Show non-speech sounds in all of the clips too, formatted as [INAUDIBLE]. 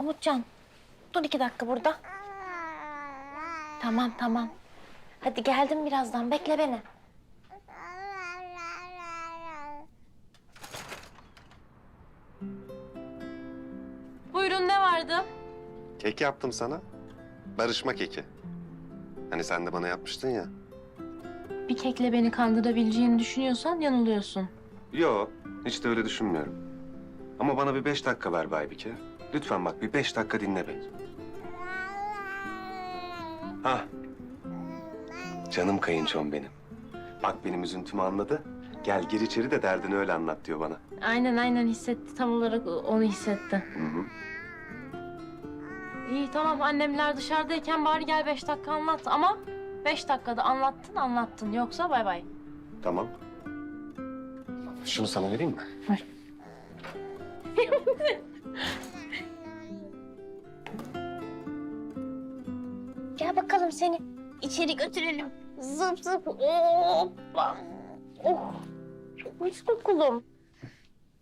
Umutcan dur iki dakika burada. Tamam tamam. Hadi geldim birazdan bekle beni. Buyurun ne vardı? Kek yaptım sana. Barışma keki. Hani sen de bana yapmıştın ya. Bir kekle beni kandırabileceğini düşünüyorsan yanılıyorsun. Yo, hiç de öyle düşünmüyorum. Ama bana bir beş dakika ver Baybike. Lütfen bak bir beş dakika dinle beni. Hah. Canım kayınçom benim. Bak benim üzüntümü anladı. Gel gir içeri de derdini öyle anlat diyor bana. Aynen aynen hissetti tam olarak onu hissetti. Hı hı. İyi tamam annemler dışarıdayken bari gel beş dakika anlat ama beş dakikada anlattın anlattın yoksa bay bay. Tamam. Şunu sana vereyim mi? Ver. [LAUGHS] Gel bakalım seni içeri götürelim. Zıp zıp. Hoppa. Oh. Çok hoş kokulum.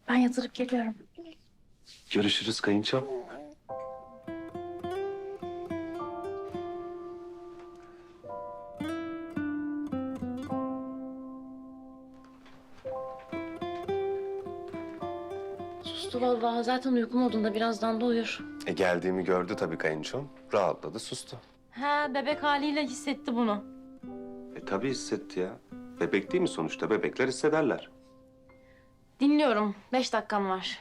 Ben yatırıp geliyorum. Görüşürüz kayınçom. Sustu vallahi zaten uyku modunda birazdan da uyur. E geldiğimi gördü tabii kayınçom. Rahatladı, sustu. Ha bebek haliyle hissetti bunu. E tabii hissetti ya. Bebek değil mi sonuçta? Bebekler hissederler. Dinliyorum. Beş dakikam var.